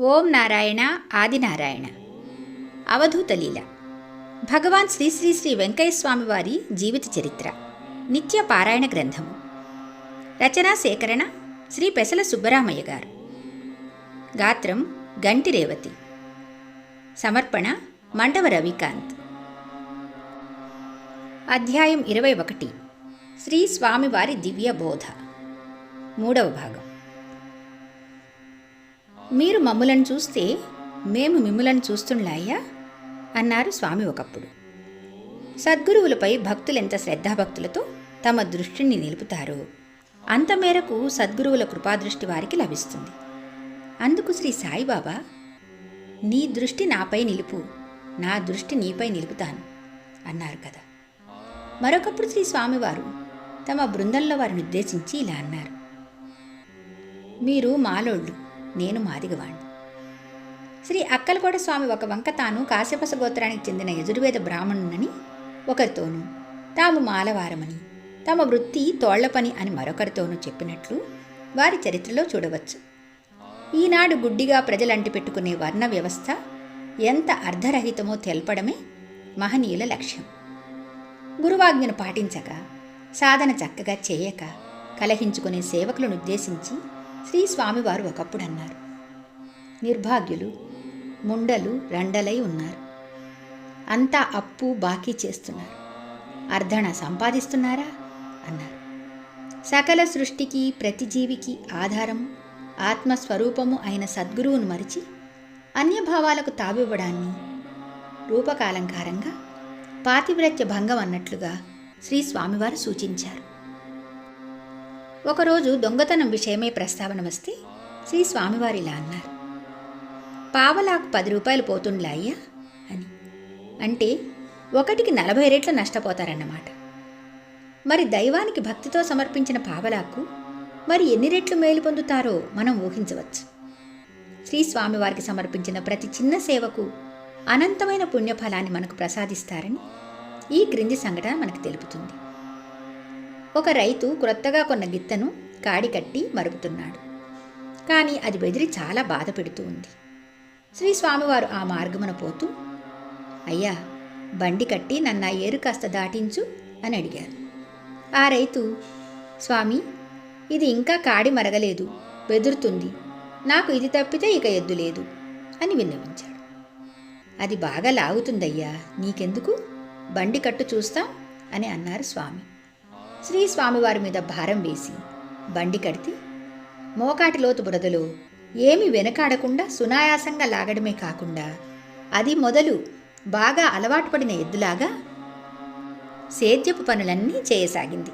ఓం నారాయణ ఆదినారాయణ. అవధూత లీల. భగవాన్ శ్రీ శ్రీ శ్రీ వెంకయ్య వారి జీవిత చరిత్ర. నిత్య పారాయణ గ్రంథము. రచనా సేకరణ శ్రీ పెసల సుబ్బరామయ్య గారు. గాత్రం గంటి రేవతి. సమర్పణ మండవ రవికాంత్. అధ్యాయం ఇరవై ఒకటి. శ్రీ స్వామివారి దివ్య బోధ. మూడవ భాగం. మీరు మమ్ములను చూస్తే మేము మిమ్ములను చూస్తుండాయ్యా? అన్నారు స్వామి ఒకప్పుడు. సద్గురువులపై భక్తులెంత శ్రద్ధాభక్తులతో తమ దృష్టిని నిలుపుతారో అంత మేరకు సద్గురువుల కృపాదృష్టి వారికి లభిస్తుంది. అందుకు శ్రీ సాయిబాబా నీ దృష్టి నాపై నిలుపు నా దృష్టి నీపై నిలుపుతాను అన్నారు కదా. మరొకప్పుడు శ్రీ స్వామివారు తమ బృందంలో వారిని ఉద్దేశించి ఇలా అన్నారు. మీరు మాలోళ్ళు నేను మాదిగవాణ్ణి. శ్రీ అక్కలకోట స్వామి ఒక వంక తాను కాశ్యపస గోత్రానికి చెందిన యజుర్వేద బ్రాహ్మణునని ఒకరితోనూ తాము మాలవారమని తమ వృత్తి తోళ్ళ పని అని మరొకరితోనూ చెప్పినట్లు వారి చరిత్రలో చూడవచ్చు. ఈనాడు గుడ్డిగా ప్రజలంటి పెట్టుకునే వర్ణ వ్యవస్థ ఎంత అర్ధరహితమో తెల్పడమే మహనీయుల లక్ష్యం. గురువాజ్ఞను పాటించక సాధన చక్కగా చేయక కలహించుకునే సేవకులను ఉద్దేశించి శ్రీ స్వామివారు ఒకప్పుడు అన్నారు. నిర్భాగ్యులు ముండలు రండలై ఉన్నారు. అంతా అప్పు బాకీ చేస్తున్నారు. అర్ధణ సంపాదిస్తున్నారా? అన్నారు. సకల సృష్టికి ప్రతి జీవికి ఆధారం ఆత్మస్వరూపము అయిన సద్గురువును మరిచి అన్యభావాలకు తావివ్వడాన్ని రూపకాలంకారంగా పాతివ్రత్య భంగం అన్నట్లుగా శ్రీ స్వామివారు సూచించారు. ఒకరోజు దొంగతనం విషయమే ప్రస్తావన వస్తే శ్రీ స్వామివారిలా అన్నారు. పావలాకు పది రూపాయలు పోతుండ్లా అయ్యా? అని. అంటే ఒకటికి నలభై రెట్లు నష్టపోతారన్నమాట. మరి దైవానికి భక్తితో సమర్పించిన పావలాకు మరి ఎన్ని రెట్లు మేలు పొందుతారో మనం ఊహించవచ్చు. శ్రీ స్వామివారికి సమర్పించిన ప్రతి చిన్న సేవకు అనంతమైన పుణ్యఫలాన్ని మనకు ప్రసాదిస్తారని ఈ క్రింది సంఘటన మనకు తెలుపుతుంది. ఒక రైతు క్రొత్తగా కొన్న గిత్తను కాడి కట్టి మరుగుతున్నాడు. కానీ అది బెదిరి చాలా బాధ పెడుతూ ఉంది. శ్రీ స్వామివారు ఆ మార్గమున పోతూ అయ్యా బండి కట్టి నన్ను ఆ ఏరు కాస్త దాటించు అని అడిగారు. ఆ రైతు స్వామి ఇది ఇంకా కాడి మరగలేదు బెదురుతుంది. నాకు ఇది తప్పితే ఇక ఎద్దు లేదు అని విన్నవించాడు. అది బాగా లాగుతుందయ్యా నీకెందుకు? బండి కట్టు చూస్తాం అని అన్నారు స్వామి. శ్రీ స్వామివారి మీద భారం వేసి బండి కడితే మోకాటి లోతు బురదలో ఏమి వెనకాడకుండా సునాయాసంగా లాగడమే కాకుండా అది మొదలు బాగా అలవాటు పడిన ఎద్దులాగా సేద్యపు పనులన్నీ చేయసాగింది.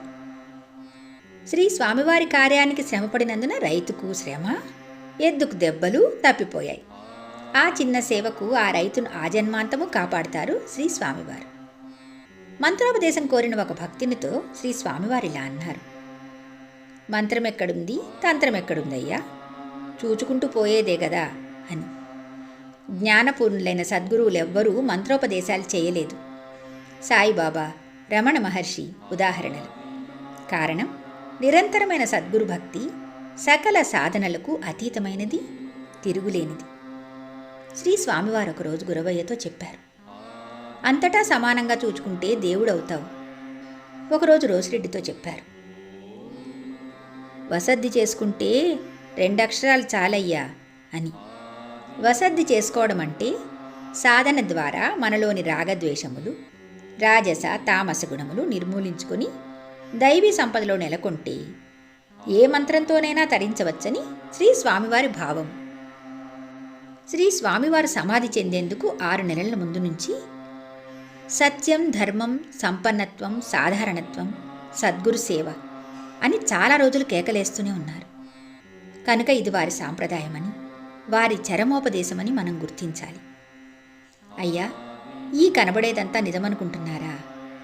శ్రీ స్వామివారి కార్యానికి శ్రమపడినందున రైతుకు శ్రమ ఎద్దుకు దెబ్బలు తప్పిపోయాయి. ఆ చిన్న సేవకు ఆ రైతును ఆజన్మాంతము కాపాడుతారు శ్రీ స్వామివారు మంత్రోపదేశం కోరిన ఒక భక్తునితో శ్రీ స్వామివారు ఇలా అన్నారు. మంత్రం ఎక్కడుంది? తంత్రం ఎక్కడుందయ్యా? చూచుకుంటూ పోయేదే కదా అని. జ్ఞానపూర్ణులైన సద్గురువులెవ్వరూ మంత్రోపదేశాలు చేయలేదు. సాయిబాబా రమణ మహర్షి ఉదాహరణలు. కారణం? నిరంతరమైన సద్గురు భక్తి సకల సాధనలకు అతీతమైనది తిరుగులేనిది. శ్రీ స్వామివారు ఒకరోజు గురవయ్యతో చెప్పారు. అంతటా సమానంగా చూచుకుంటే దేవుడవుతావు. ఒకరోజు రోసిరెడ్డితో చెప్పారు. వసద్ది చేసుకుంటే రెండక్షరాలు చాలయ్యా అని. వసద్ది చేసుకోవడం అంటే సాధన ద్వారా మనలోని రాగద్వేషములు రాజస తామస గుణములు నిర్మూలించుకొని దైవీ సంపదలో నెలకొంటే ఏ మంత్రంతోనైనా తరించవచ్చని శ్రీ స్వామివారి భావం. శ్రీ స్వామివారు సమాధి చెందేందుకు ఆరు నెలల ముందు నుంచి సత్యం ధర్మం సంపన్నత్వం సాధారణత్వం సద్గురు సేవ అని చాలా రోజులు కేకలేస్తూనే ఉన్నారు. కనుక ఇది వారి సాంప్రదాయమని వారి చరమోపదేశమని మనం గుర్తించాలి. అయ్యా ఈ కనబడేదంతా నిజమనుకుంటున్నారా?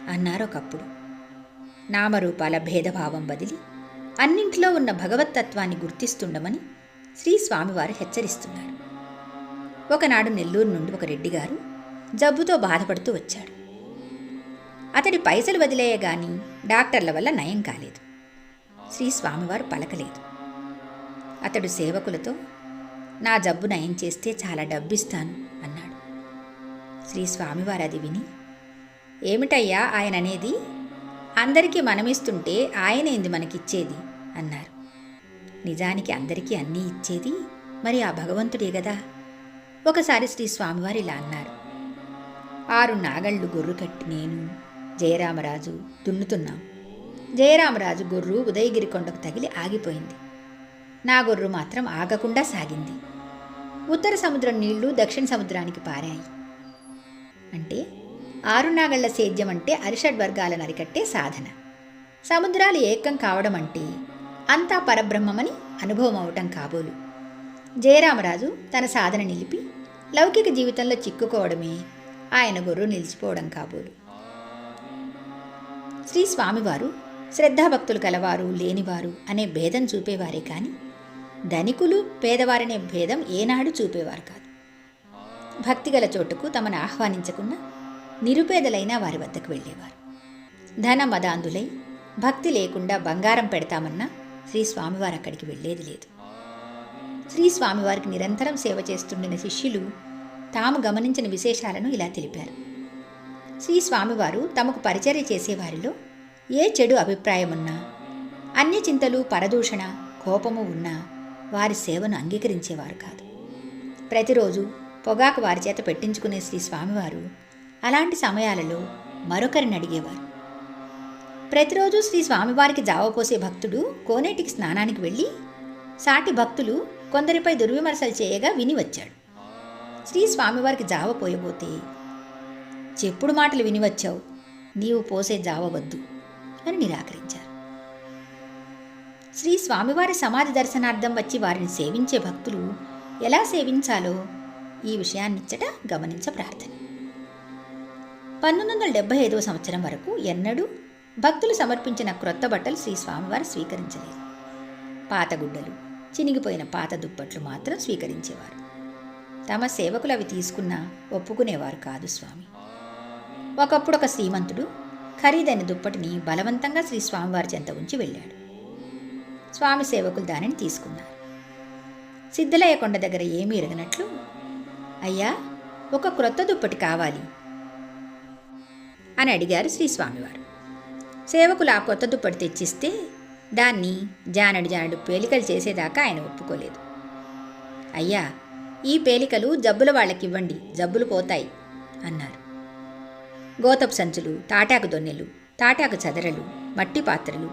అన్నారు ఒకప్పుడు. నామరూపాల భేదభావం బదిలి అన్నింటిలో ఉన్న భగవత్తత్వాన్ని గుర్తిస్తుండమని శ్రీ స్వామివారు హెచ్చరిస్తున్నారు. ఒకనాడు నెల్లూరు నుండి ఒక రెడ్డిగారు జబ్బుతో బాధపడుతూ వచ్చాడు. అతడి పైసలు వదిలేయగాని డాక్టర్ల వల్ల నయం కాలేదు. శ్రీ స్వామివారు పలకలేదు. అతడు సేవకులతో నా జబ్బు నయం చేస్తే చాలా డబ్బిస్తాను అన్నాడు. శ్రీ స్వామివారు అది విని ఏమిటయ్యా ఆయన అనేది అందరికీ మనమిస్తుంటే ఆయనేంది మనకిచ్చేది అన్నారు. నిజానికి అందరికీ అన్నీ ఇచ్చేది మరి ఆ భగవంతుడే కదా ఒకసారి శ్రీ స్వామివారు ఇలా అన్నారు. ఆరు నాగళ్ళు గొర్రు కట్టి నేను జయరామరాజు దున్నుతున్నాం. జయరామరాజు గొర్రు ఉదయగిరి కొండకు తగిలి ఆగిపోయింది. నా గొర్రు మాత్రం ఆగకుండా సాగింది. ఉత్తర సముద్రం నీళ్ళు దక్షిణ సముద్రానికి పారాయి. అంటే ఆరునాగళ్ళ సేద్యం అంటే అరిషడ్ వర్గాలను అరికట్టే సాధన. సముద్రాలు ఏకం కావడం అంటే అంతా పరబ్రహ్మమని అనుభవం అవటం కాబోలు. జయరామరాజు తన సాధన నిలిపి లౌకిక జీవితంలో చిక్కుకోవడమే ఆయన గొర్రు నిలిచిపోవడం కాబోలు. శ్రీ స్వామివారు శ్రద్ధాభక్తులు కలవారు లేనివారు అనే భేదం చూపేవారే కానీ ధనికులు పేదవారనే భేదం ఏనాడు చూపేవారు కాదు. భక్తిగల చోటుకు తమను ఆహ్వానించకుండా నిరుపేదలైన వారి వద్దకు వెళ్ళేవారు. ధన మదాంధులై భక్తి లేకుండా బంగారం పెడతామన్నా శ్రీ స్వామివారు అక్కడికి వెళ్ళేది లేదు. శ్రీ స్వామివారికి నిరంతరం సేవ చేస్తుండిన శిష్యులు తాము గమనించిన విశేషాలను ఇలా తెలిపారు. శ్రీ స్వామివారు తమకు పరిచర్య చేసేవారిలో ఏ చెడు అభిప్రాయమున్నా అన్ని చింతలు పరదూషణ కోపము ఉన్నా వారి సేవను అంగీకరించేవారు కాదు. ప్రతిరోజు పొగాకు వారి చేత పెట్టించుకునే శ్రీ స్వామివారు అలాంటి సమయాలలో మరొకరిని అడిగేవారు. ప్రతిరోజు శ్రీ స్వామివారికి జావ పోసే భక్తుడు కోనేటికి స్నానానికి వెళ్ళి సాటి భక్తులు కొందరిపై దుర్విమర్శలు చేయగా విని వచ్చాడు. శ్రీ స్వామివారికి జావ పోయబోతే చెప్పుడు మాటలు విని వచ్చావు నీవు పోసే జావవద్దు అని నిరాకరించారు. శ్రీ స్వామివారి సమాధి దర్శనార్థం వచ్చి వారిని సేవించే భక్తులు ఎలా సేవించాలో ఈ విషయాన్నిచ్చట గమనించ ప్రార్థన. పంతొమ్మిది వందల డెబ్బై ఐదవ సంవత్సరం వరకు ఎన్నడూ భక్తులు సమర్పించిన క్రొత్త బట్టలు శ్రీ స్వామివారు స్వీకరించలేదు. పాత గుడ్డలు చినిగిపోయిన పాత దుప్పట్లు మాత్రం స్వీకరించేవారు. తమ సేవకులు అవి తీసుకున్నా ఒప్పుకునేవారు కాదు స్వామి. ఒకప్పుడు ఒక శ్రీమంతుడు ఖరీదైన దుప్పటిని బలవంతంగా శ్రీ స్వామివారి చెంత ఉంచి వెళ్ళాడు. స్వామి సేవకులు దానిని తీసుకున్నారు. సిద్ధలయ్య కొండ దగ్గర ఏమీ ఎరగనట్లు అయ్యా ఒక క్రొత్త దుప్పటి కావాలి అని అడిగారు శ్రీ స్వామివారు. సేవకులు ఆ కొత్త దుప్పటి తెచ్చిస్తే దాన్ని జానడు జానడు పేలికలు చేసేదాకా ఆయన ఒప్పుకోలేదు. అయ్యా ఈ పేలికలు జబ్బుల వాళ్ళకివ్వండి జబ్బులు పోతాయి అన్నారు. గోతపు సంచులు తాటాకు దొన్నెలు తాటాకు చదరలు మట్టి పాత్రలు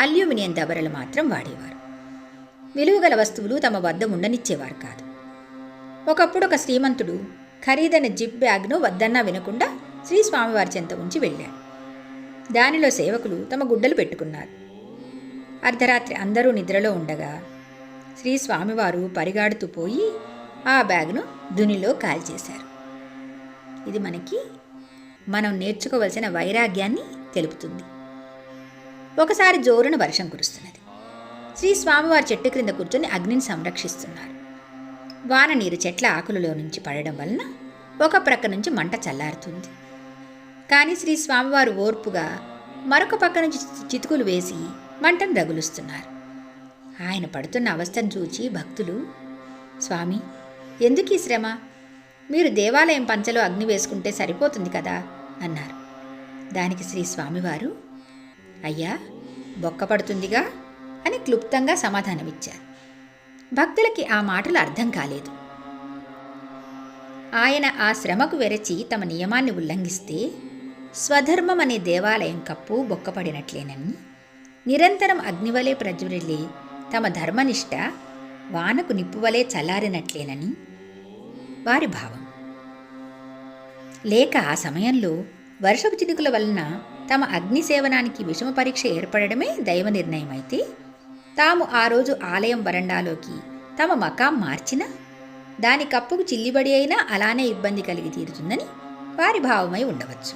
అల్యూమినియం దబరలు మాత్రం వాడేవారు. విలువగల వస్తువులు తమ వద్ద ఉండనిచ్చేవారు కాదు. ఒకప్పుడు ఒక శ్రీమంతుడు ఖరీదైన జిప్ బ్యాగ్ను వద్దన్నా వినకుండా శ్రీ స్వామివారి చెంత ఉంచి వెళ్ళాడు. దానిలో సేవకులు తమ గుడ్డలు పెట్టుకున్నారు. అర్ధరాత్రి అందరూ నిద్రలో ఉండగా శ్రీ స్వామివారు పరిగాడుతూ పోయి ఆ బ్యాగ్ను దునిలో కాల్చేశారు. ఇది మనకి మనం నేర్చుకోవలసిన వైరాగ్యాన్ని తెలుపుతుంది. ఒకసారి జోరున వర్షం కురుస్తున్నది. శ్రీ స్వామివారి చెట్టు క్రింద కూర్చొని అగ్నిని సంరక్షిస్తున్నారు. వాన నీరు చెట్ల ఆకులలో నుంచి పడడం వలన ఒక ప్రక్క నుంచి మంట చల్లారుతుంది. కానీ శ్రీ స్వామివారు ఓర్పుగా మరొక పక్క నుంచి చితుకులు వేసి మంటను రగులుస్తున్నారు. ఆయన పడుతున్న అవస్థను చూచి భక్తులు స్వామి ఎందుకు ఈ శ్రమ? మీరు దేవాలయం పంచలో అగ్ని వేసుకుంటే సరిపోతుంది కదా? అన్నారు. దానికి శ్రీ స్వామివారు అయ్యా బొక్కపడుతుందిగా అని క్లుప్తంగా సమాధానమిచ్చారు. భక్తులకి ఆ మాటలు అర్థం కాలేదు. ఆయన ఆ శ్రమకు వెరచి తమ నియమాన్ని ఉల్లంఘిస్తే స్వధర్మం అనే దేవాలయం కప్పు బొక్కపడినట్లేనని నిరంతరం అగ్నివలే ప్రజ్వరిల్లే తమ ధర్మనిష్ట వానకు నిప్పువలే చల్లారినట్లేనని వారి భావం. లేక ఆ సమయంలో వర్షపు చినుకుల వలన తమ అగ్ని సేవనానికి విషమ పరీక్ష ఏర్పడడమే దైవ నిర్ణయమైతే తాము ఆ రోజు ఆలయం వరండాలోకి తమ మకాం మార్చినా దాని కప్పుకు చిల్లిబడి అయినా అలానే ఇబ్బంది కలిగి తీరుతుందని వారి భావమై ఉండవచ్చు.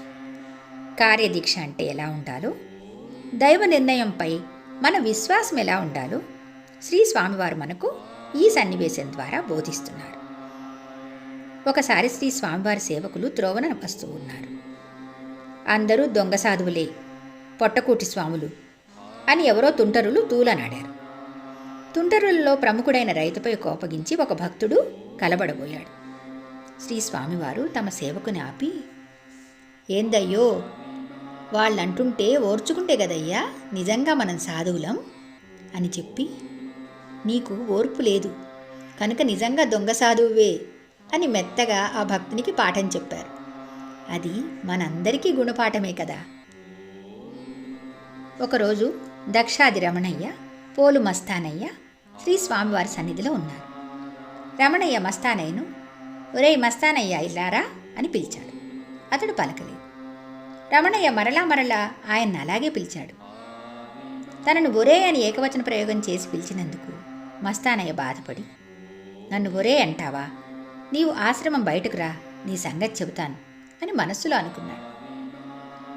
కార్యదీక్ష అంటే ఎలా ఉండాలో దైవ నిర్ణయంపై మన విశ్వాసం ఎలా ఉండాలో శ్రీ స్వామివారు మనకు ఈ సన్నివేశం ద్వారా బోధిస్తున్నారు. ఒకసారి శ్రీ స్వామివారి సేవకులు త్రోవన వస్తూ ఉన్నారు. అందరూ దొంగ సాధువులే పొట్టకూటి స్వాములు అని ఎవరో తుంటరులు తూలనాడారు. తుంటరులలో ప్రముఖుడైన రైతుపై కోపగించి ఒక భక్తుడు కలబడబోయాడు. శ్రీ స్వామివారు తమ సేవకుని ఆపి ఏందయ్యో వాళ్ళంటుంటే ఓర్చుకుంటే కదయ్యా నిజంగా మనం సాధువులం అని చెప్పి నీకు ఓర్పు లేదు కనుక నిజంగా దొంగ సాధువువే అని మెత్తగా ఆ భక్తునికి పాఠం చెప్పారు. అది మనందరికీ గుణపాఠమే కదా. ఒకరోజు దక్షాది రమణయ్య పోలు మస్తానయ్య శ్రీ స్వామివారి సన్నిధిలో ఉన్నారు. రమణయ్య మస్తానయ్యను ఒరేయ్ మస్తానయ్య ఇల్లారా? అని పిలిచాడు. అతడు పలకలేదు. రమణయ్య మరలా మరలా ఆయన్ని అలాగే పిలిచాడు. తనను ఒరే అని ఏకవచన ప్రయోగం చేసి పిలిచినందుకు మస్తానయ్య బాధపడి నన్ను ఒరే అంటావా? నీవు ఆశ్రమం బయటకు రా నీ సంగతి చెబుతాను అని మనస్సులో అనుకున్నాడు.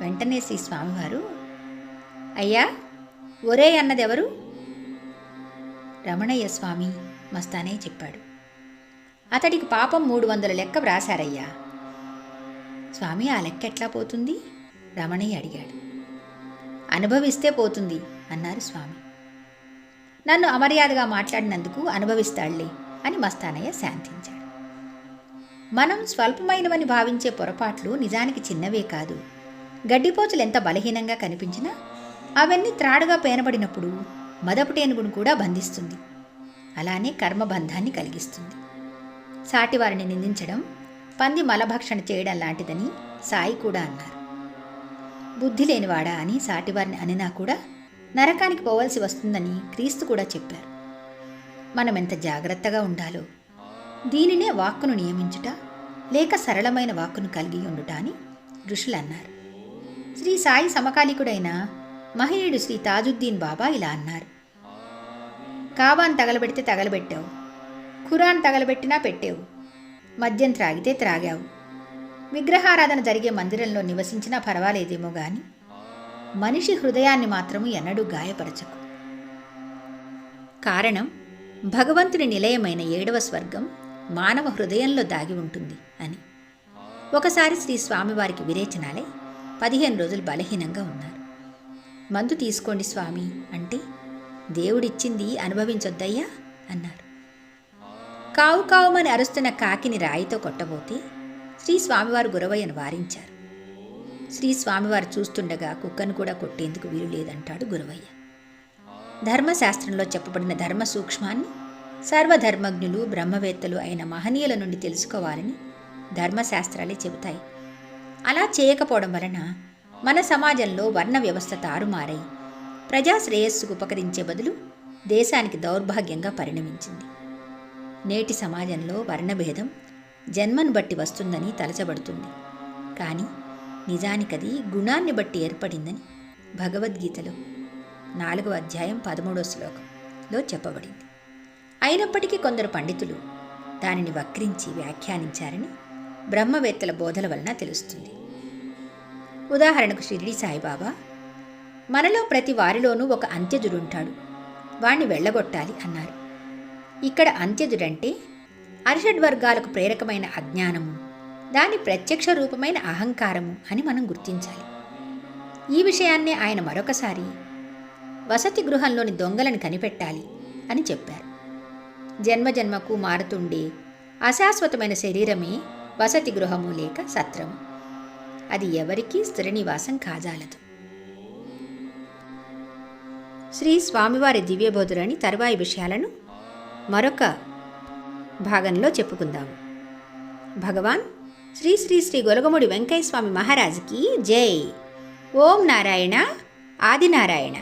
వెంటనే శ్రీ స్వామివారు అయ్యా ఒరే అన్నదెవరు? రమణయ్య స్వామి మస్తానే చెప్పాడు. అతడికి పాపం మూడు వందల లెక్క వ్రాశారయ్యా. స్వామి ఆ లెక్క ఎట్లా పోతుంది? రమణయ్య అడిగాడు. అనుభవిస్తే పోతుంది అన్నారు స్వామి. నన్ను అమర్యాదగా మాట్లాడినందుకు అనుభవిస్తాడులే అని మస్తానయ్య శాంతించాడు. మనం స్వల్పమైనవని భావించే పొరపాట్లు నిజానికి చిన్నవే కాదు. గడ్డిపోచులు ఎంత బలహీనంగా కనిపించినా అవన్నీ త్రాడుగా పేనబడినప్పుడు మదపుటేనుగును కూడా బంధిస్తుంది. అలానే కర్మబంధాన్ని కలిగిస్తుంది. సాటివారిని నిందించడం పంది మలభక్షణ చేయడం లాంటిదని సాయి కూడా అన్నారు. బుద్ధి లేనివాడా అని సాటివారిని అనినా కూడా నరకానికి పోవలసి వస్తుందని క్రీస్తు కూడా చెప్పారు. మనం ఎంత జాగ్రత్తగా ఉండాలో దీనినే వాక్కును నియమించుట లేక సరళమైన వాక్కును కలిగి ఉండుట అని ఋషులు అన్నారు. శ్రీ సాయి సమకాలికుడైన మహనీయుడు శ్రీ తాజుద్దీన్ బాబా ఇలా అన్నారు. కాబాన్ తగలబెడితే తగలబెట్టావు ఖురాన్ తగలబెట్టినా పెట్టావు మద్యం త్రాగితే త్రాగావు విగ్రహారాధన జరిగే మందిరంలో నివసించినా పర్వాలేదేమో గాని మనిషి హృదయాన్ని మాత్రము ఎన్నడూ గాయపరచకు. కారణం భగవంతుని నిలయమైన ఏడవ స్వర్గం మానవ హృదయంలో దాగి ఉంటుంది అని. ఒకసారి శ్రీ స్వామివారికి విరేచనాలై పదిహేను రోజులు బలహీనంగా ఉన్నారు. మందు తీసుకోండి స్వామి అంటే దేవుడిచ్చింది అనుభవించొద్దయ్యా అన్నారు. కావు కావుమని అరుస్తున్న కాకిని రాయితో కొట్టబోతే శ్రీ స్వామివారు గురవయ్యను వారించారు. శ్రీ స్వామివారు చూస్తుండగా కుక్కను కూడా కొట్టేందుకు వీలు లేదంటాడు గురవయ్య. ధర్మశాస్త్రంలో చెప్పబడిన ధర్మ సూక్ష్మాన్ని సర్వధర్మజ్ఞులు బ్రహ్మవేత్తలు అయిన మహనీయుల నుండి తెలుసుకోవాలని ధర్మశాస్త్రాలే చెబుతాయి. అలా చేయకపోవడం వలన మన సమాజంలో వర్ణ వ్యవస్థ తారుమారై ప్రజా శ్రేయస్సుకు ఉపకరించే బదులు దేశానికి దౌర్భాగ్యంగా పరిణమించింది. నేటి సమాజంలో వర్ణభేదం జన్మను బట్టి వస్తుందని తలచబడుతుంది. కానీ నిజానికది గుణాన్ని బట్టి ఏర్పడిందని భగవద్గీతలో నాలుగవ అధ్యాయం పదమూడవ శ్లోకంలో చెప్పబడింది. అయినప్పటికీ కొందరు పండితులు దానిని వక్రించి వ్యాఖ్యానించారని బ్రహ్మవేత్తల బోధల వలన తెలుస్తుంది. ఉదాహరణకు షిరిడి సాయిబాబా మనలో ప్రతి వారిలోనూ ఒక అంత్యజుడుంటాడు వాణ్ణి వెళ్ళగొట్టాలి అన్నారు. ఇక్కడ అంత్యజుడంటే అరిషడ్ వర్గాలకు ప్రేరకమైన అజ్ఞానము దాని ప్రత్యక్ష రూపమైన అహంకారము అని మనం గుర్తించాలి. ఈ విషయాన్నే ఆయన మరొకసారి వసతి గృహంలోని దొంగలను కనిపెట్టాలి అని చెప్పారు. జన్మజన్మకు మారుతుండే. అశాశ్వతమైన శరీరమే వసతి గృహము లేక సత్రము అది ఎవరికీ స్థిర నివాసం కాజాలదు. శ్రీ స్వామివారి దివ్యబోధులని తరువాయి విషయాలను మరొక భాగంలో చెప్పుకుందాము. భగవాన్ శ్రీ శ్రీ శ్రీ గొలగముడి వెంకయ్య స్వామి మహారాజుకి జై. ఓం నారాయణ ఆదినారాయణ.